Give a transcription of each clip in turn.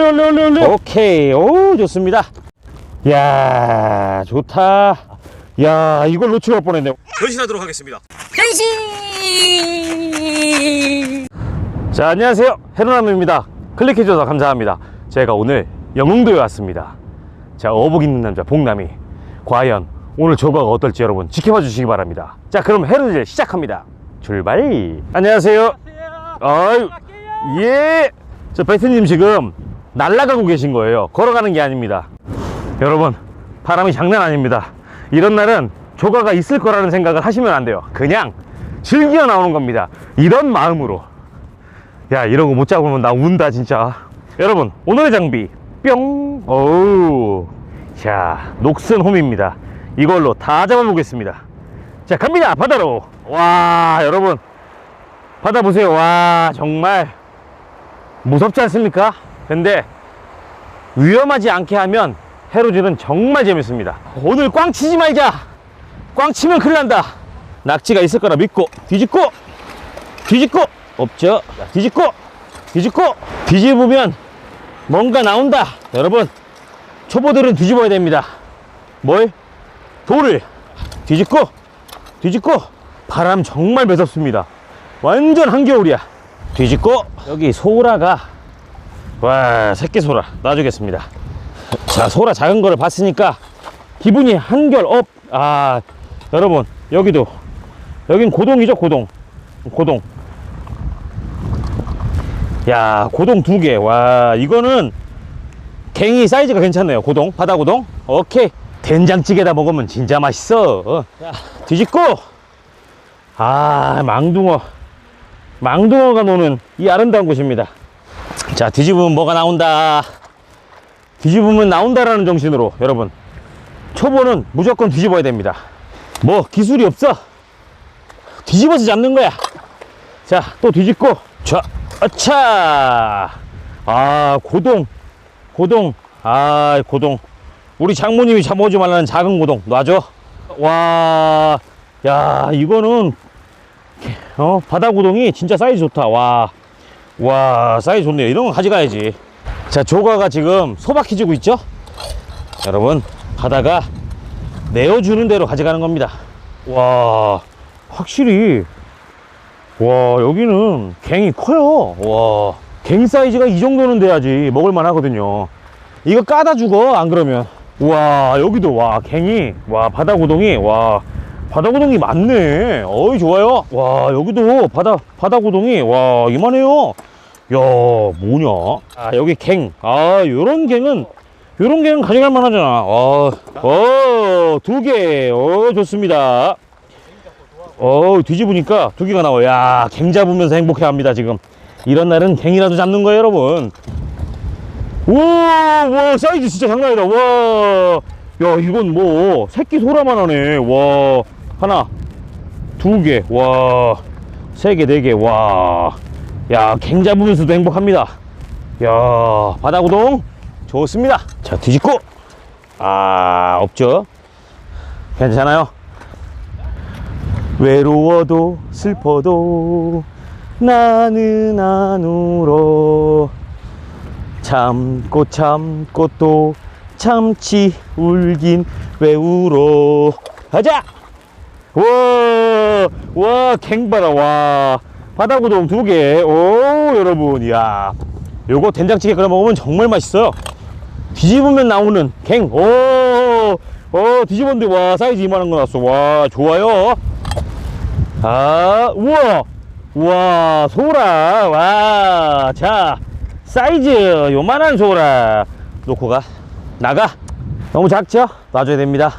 올려 오케이. 오 좋습니다. 야 좋다. 야 이걸 놓치고 갈 뻔했네. 변신하도록 하겠습니다. 변신! 자 안녕하세요. 헤로남입니다. 클릭해주셔서 감사합니다. 제가 오늘 영흥도에 왔습니다. 자 어복 있는 남자 복남이. 과연 오늘 조과가 어떨지 여러분 지켜봐 주시기 바랍니다. 자 그럼 헤로질 시작합니다. 출발! 안녕하세요. 아유 예. 저 베트님 지금 날아가고 계신 거예요. 걸어가는 게 아닙니다. 여러분, 바람이 장난 아닙니다. 이런 날은 조가가 있을 거라는 생각을 하시면 안 돼요. 그냥 즐겨 나오는 겁니다. 이런 마음으로. 야, 이런 거 못 잡으면 나 운다, 진짜. 여러분, 오늘의 장비, 뿅. 어우. 자, 녹슨 홈입니다. 이걸로 다 잡아보겠습니다. 자, 갑니다. 바다로. 와, 여러분. 바다 보세요. 와, 정말 무섭지 않습니까? 근데 위험하지 않게 하면 해로질은 정말 재밌습니다. 오늘 꽝 치지 말자. 꽝 치면 큰일 난다. 낙지가 있을 거라 믿고 뒤집고 뒤집고 없죠. 자, 뒤집고 뒤집고 뒤집으면 뭔가 나온다. 여러분 초보들은 뒤집어야 됩니다. 뭘? 돌을 뒤집고 뒤집고 바람 정말 매섭습니다. 완전 한겨울이야. 뒤집고 여기 소라가 와 새끼 소라 놔주겠습니다. 자 소라 작은 거를 봤으니까 기분이 한결 업. 아 여러분 여기도 여긴 고동이죠 고동 고동. 야 고동 두 개. 와 이거는 갱이 사이즈가 괜찮네요. 고동 바다 고동. 오케이 된장찌개다 먹으면 진짜 맛있어. 어. 자 뒤집고 아 망둥어 망둥어가 노는 이 아름다운 곳입니다. 자, 뒤집으면 뭐가 나온다. 뒤집으면 나온다라는 정신으로 여러분 초보는 무조건 뒤집어야 됩니다. 뭐 기술이 없어. 뒤집어서 잡는 거야. 자, 또 뒤집고 자, 아차. 아, 고동. 고동. 아, 고동. 우리 장모님이 잡아오지 말라는 작은 고동 놔줘. 와, 야, 이거는 어, 바다 고동이 진짜 사이즈 좋다. 와, 와, 사이즈 좋네요. 이런 거 가져가야지. 자, 조가가 지금 소박해지고 있죠? 여러분, 바다가 내어주는 대로 가져가는 겁니다. 와, 확실히, 와, 여기는 갱이 커요. 와, 갱 사이즈가 이 정도는 돼야지 먹을만 하거든요. 이거 까다 죽어, 안 그러면. 와, 여기도, 와, 갱이, 와, 바다 고동이, 와, 바다 고동이 많네. 어이, 좋아요. 와, 여기도 바다, 바다 고동이, 와, 이만해요. 야, 뭐냐. 아, 여기 갱. 아, 요런 갱은, 요런 갱은 가져갈 만 하잖아. 어, 어, 두 개. 어, 좋습니다. 어, 뒤집으니까 두 개가 나와요. 야, 갱 잡으면서 행복해 합니다, 지금. 이런 날은 갱이라도 잡는 거예요, 여러분. 우와, 와, 사이즈 진짜 장난 아니다. 와. 야, 이건 뭐, 새끼 소라만 하네. 와. 하나, 두 개, 와. 세 개, 네 개, 와. 야, 갱 잡으면서도 행복합니다. 야, 바다구동 좋습니다. 자, 뒤집고. 아, 없죠? 괜찮아요? 외로워도 슬퍼도 나는 안 울어. 참고 참고 또 참지 울긴 왜 울어 가자 와 와 갱바다 와. 바다구동 두 개 오 여러분 이야. 요거 된장찌개 끓여 먹으면 정말 맛있어요. 뒤집으면 나오는 갱오 어, 뒤집었는데 와 사이즈 이만한 거 나왔어. 와 좋아요. 아 우와. 우와 소라. 와 자 사이즈 요만한 소라. 놓고 가. 나가. 너무 작죠? 놔줘야 됩니다.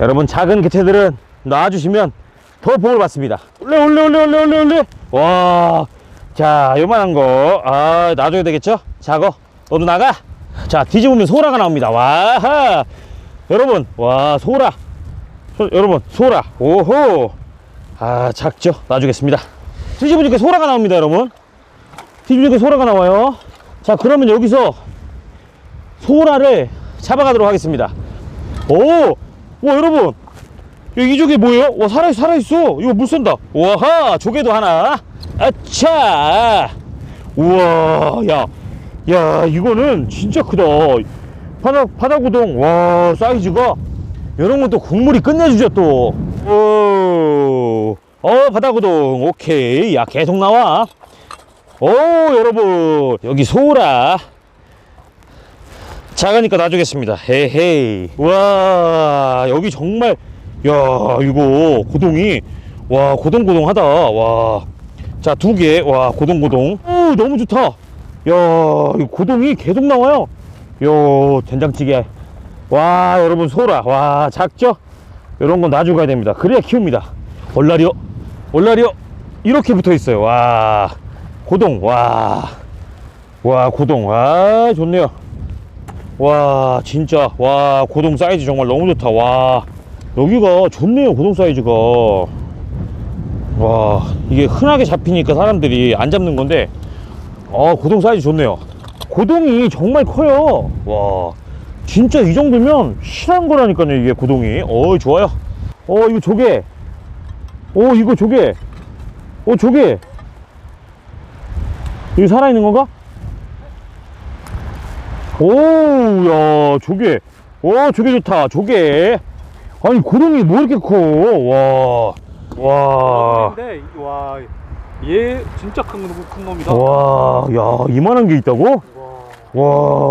여러분 작은 개체들은 놔주시면 더 복을 받습니다. 올려 올려 올려 올려 올려 올려. 와자 요만한 거아 놔줘야 되겠죠? 작어 너도 나가. 자 뒤집으면 소라가 나옵니다. 와하. 여러분 와 소라. 소, 여러분 소라. 오호. 아 작죠? 놔주겠습니다. 뒤집으니까 소라가 나옵니다 여러분. 뒤집으니까 소라가 나와요. 자 그러면 여기서 소라를 잡아가도록 하겠습니다. 오! 와 여러분 여기 이 조개 뭐예요? 와 살아있어 살아 있어. 이거 물 쏜다. 와하 조개도 하나. 아차. 우와 야. 야 이거는 진짜 크다. 바다 바다구동. 와 사이즈가. 이런 것도 국물이 끝내주죠 또. 오, 어 바다구동. 오케이. 야 계속 나와. 오 여러분. 여기 소라. 작으니까 놔주겠습니다. 헤헤이. 와 여기 정말 야 이거 고동이 와 고동고동하다 와 자 두 개 와 고동고동. 오 너무 좋다. 야 이거 고동이 계속 나와요. 요 된장찌개. 와 여러분 소라. 와 작죠? 이런 건 놔줘가야 됩니다. 그래야 키웁니다. 얼라리요 얼라리요 이렇게 붙어 있어요. 와 고동. 와와 고동. 와 좋네요. 와 진짜. 와 고동 사이즈 정말 너무 좋다. 와 여기가 좋네요 고동 사이즈가. 와 이게 흔하게 잡히니까 사람들이 안 잡는 건데 어 고동 사이즈 좋네요. 고동이 정말 커요. 와 진짜 이 정도면 실한 거라니까요 이게 고동이. 어 좋아요. 어 이거 조개. 어 이거 조개. 어 조개. 이거 살아있는 건가? 오야 조개. 오 조개 좋다 조개 아니 고동이 뭐 이렇게 커 와 와 근데 와, 얘 진짜 큰, 놈- 큰 놈이다. 와, 야, 이만한 게 있다고? 와,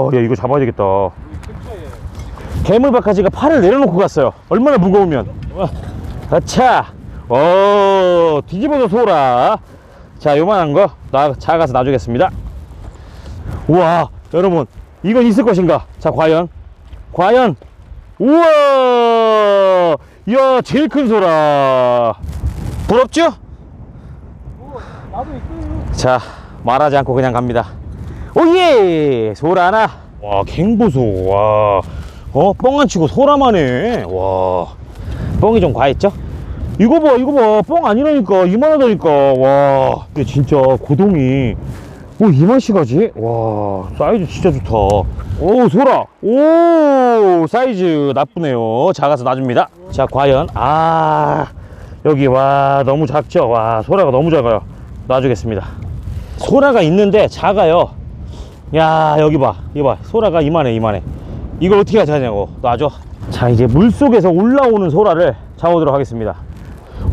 와, 야, 이거 잡아야 되겠다. 괴물박하지가 팔을 내려놓고 갔어요. 얼마나 무거우면. 아차, 어, 뒤집어서 소라. 자, 요만한 거, 나, 작아서 놔주겠습니다. 우와, 여러분, 이건 있을 것인가? 자, 과연? 과연? 우와! 이야, 제일 큰 소라. 부럽죠? 자 말하지 않고 그냥 갑니다. 오예! 소라 하나. 와 갱보소. 와어 뻥 안 치고 소라만 해와. 뻥이 좀 과했죠? 이거 봐 이거 봐뻥 아니라니까. 이만하다니까. 와. 근데 진짜 고동이 오 이만씩하지? 와 사이즈 진짜 좋다. 오 소라. 오 사이즈 나쁘네요. 작아서 놔줍니다. 자 과연 아 여기 와 너무 작죠? 와 소라가 너무 작아요. 놔주겠습니다. 소라가 있는데 작아요. 야 여기 봐. 이거 봐. 소라가 이만해 이만해. 이걸 어떻게 하자냐고 놔줘. 자 이제 물속에서 올라오는 소라를 잡아보도록 하겠습니다.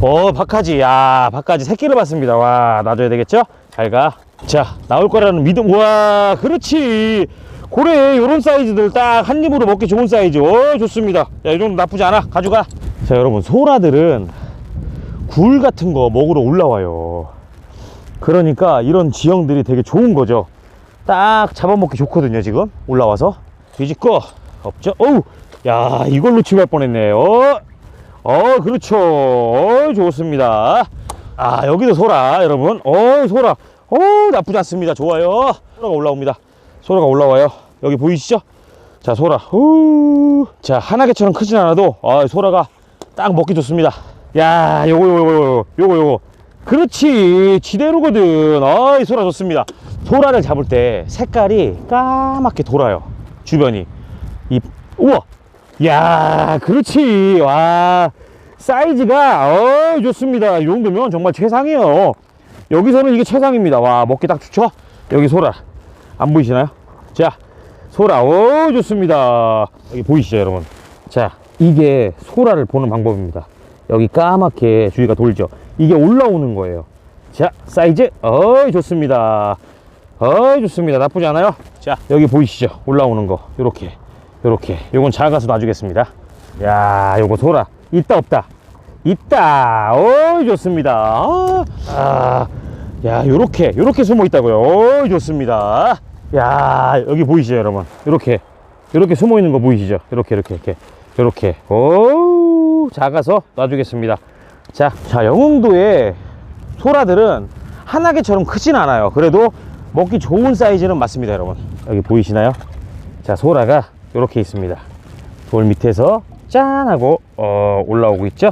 어 박하지. 야 박하지. 새끼를 봤습니다. 와 놔줘야 되겠죠? 잘가 자 나올 거라는 믿음. 와 그렇지. 고래 요런 사이즈들 딱 한 입으로 먹기 좋은 사이즈. 어 좋습니다. 야 이 정도 나쁘지 않아. 가져가. 자 여러분 소라들은 굴 같은 거 먹으러 올라와요. 그러니까 이런 지형들이 되게 좋은 거죠. 딱 잡아먹기 좋거든요 지금. 올라와서. 뒤집고. 없죠? 어우 야 이걸 놓치고 갈 뻔했네. 어, 어 그렇죠. 어 좋습니다. 아 여기도 소라 여러분. 어 소라 어 나쁘지 않습니다. 좋아요. 소라가 올라옵니다. 소라가 올라와요. 여기 보이시죠? 자 소라. 후. 자 하나개처럼 크진 않아도 아 소라가 딱 먹기 좋습니다. 야 요거 요거 요거 요거 요거 그렇지. 지대로거든. 아이 소라 좋습니다. 소라를 잡을 때 색깔이 까맣게 돌아요. 주변이. 이 우와. 야 그렇지. 와 사이즈가 어 좋습니다. 이 정도면 정말 최상이에요 여기서는 이게 최상입니다. 와 먹기 딱 좋죠? 여기 소라. 안 보이시나요? 자 소라. 오 좋습니다. 여기 보이시죠 여러분? 자 이게 소라를 보는 방법입니다. 여기 까맣게 주위가 돌죠? 이게 올라오는 거예요. 자 사이즈? 어이 좋습니다. 어이 좋습니다. 나쁘지 않아요? 자 여기 보이시죠? 올라오는 거. 요렇게 요렇게. 요건 작아서 놔주겠습니다. 야 요거 소라. 있다 없다? 있다. 어이 좋습니다. 어, 아, 야 요렇게 요렇게 숨어 있다고요? 어이 좋습니다. 야 여기 보이시죠 여러분? 요렇게 요렇게 숨어 있는 거 보이시죠? 요렇게 이렇게 이렇게 요렇게. 오 작아서 놔주겠습니다. 자, 자 영흥도의 소라들은 한하개처럼 크진 않아요. 그래도 먹기 좋은 사이즈는 맞습니다 여러분. 여기 보이시나요? 자 소라가 이렇게 있습니다. 돌 밑에서 짠 하고 어, 올라오고 있죠?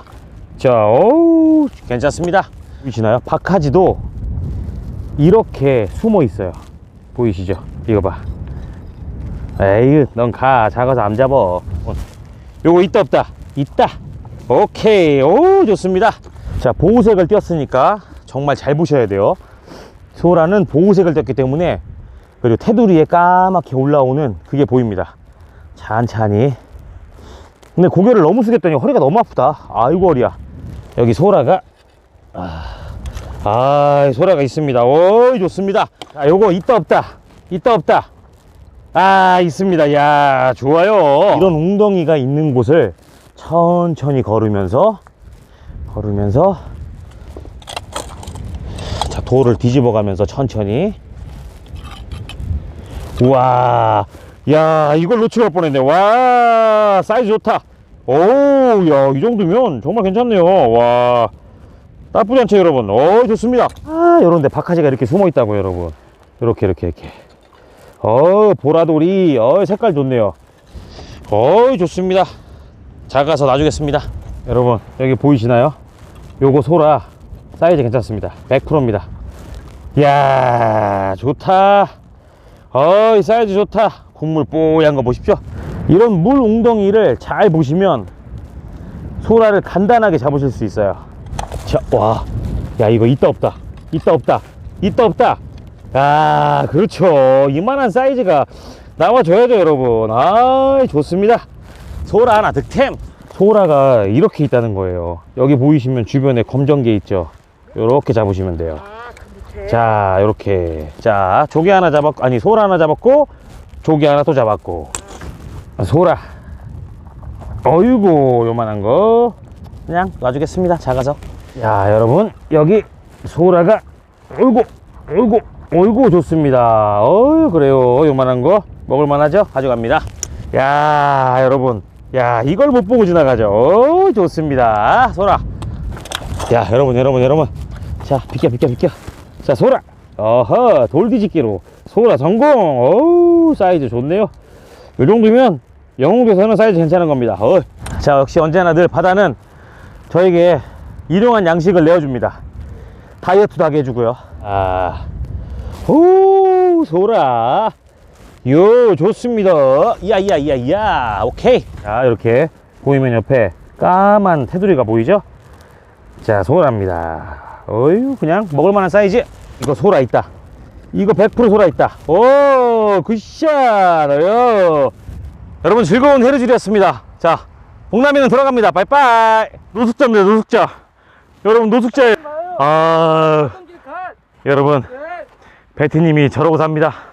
자 어우 괜찮습니다. 보이시나요? 박하지도 이렇게 숨어 있어요. 보이시죠? 이거 봐. 에이 넌 가. 작아서 안 잡어 어. 요거 있다 없다? 있다. 오케이. 오 좋습니다. 자 보호색을 띄었으니까 정말 잘 보셔야 돼요. 소라는 보호색을 띄었기 때문에 그리고 테두리에 까맣게 올라오는 그게 보입니다. 찬찬히. 근데 고개를 너무 숙였더니 허리가 너무 아프다. 아이고 허리야. 여기 소라가 아, 아 소라가 있습니다. 오 좋습니다. 자, 요거 있다 없다. 있다 없다. 아 있습니다. 야 좋아요. 이런 웅덩이가 있는 곳을 천천히 걸으면서 걸으면서 자 돌을 뒤집어 가면서 천천히 우와 야 이걸 놓치고 갈 뻔했네 와 사이즈 좋다 오야 이 정도면 정말 괜찮네요 와 나쁘지 않죠 여러분? 오 좋습니다. 아 요런데 박하지가 이렇게 숨어 있다고 여러분. 이렇게 이렇게 이렇게. 어 보라돌이. 어 색깔 좋네요. 어 좋습니다. 작아서 놔주겠습니다. 여러분 여기 보이시나요? 요거 소라 사이즈 괜찮습니다. 100%입니다. 이야 좋다. 어이 사이즈 좋다. 국물 뽀얀 거 보십시오. 이런 물 웅덩이를 잘 보시면 소라를 간단하게 잡으실 수 있어요 자 와 야 이거 있다 없다. 있다 없다. 있다 없다. 아 그렇죠. 이만한 사이즈가 나와줘야죠 여러분. 아 좋습니다. 소라 하나 득템. 소라가 이렇게 있다는 거예요. 여기 보이시면 주변에 검정개 있죠? 이렇게 잡으시면 돼요. 자 이렇게. 자 조개 하나 잡았고 아니 소라 하나 잡았고 조개 하나 또 잡았고. 아, 소라. 어이구 요만한 거. 그냥 놔주겠습니다. 작아서 야 여러분 여기 소라가 어이구 어이구 어이구 좋습니다. 어유 그래요. 요만한 거 먹을만 하죠? 가져갑니다. 야 여러분. 야 이걸 못 보고 지나가죠? 어 좋습니다. 소라. 야 여러분 여러분 여러분. 자 비켜 비켜 비켜. 자 소라. 어허 돌 뒤집기로. 소라 성공. 어우 사이즈 좋네요. 이 정도면 영웅도에서는 사이즈 괜찮은 겁니다. 어. 자 역시 언제나 늘 바다는 저에게 일용한 양식을 내어줍니다. 다이어트도 하게 해주고요. 아, 오 소라. 요 좋습니다. 이야 이야 이야 이야. 오케이. 자 이렇게 보이면 옆에 까만 테두리가 보이죠? 자 소라입니다. 어유 그냥 먹을만한 사이즈. 이거 소라 있다. 이거 100% 소라 있다. 오 굿샷. 어여 여러분 즐거운 해루질이었습니다. 자 복남이는 돌아갑니다. 빠이빠이. 노숙자입니다 노숙자 여러분 노숙자 아! 여러분 네! 베티님이 저러고 삽니다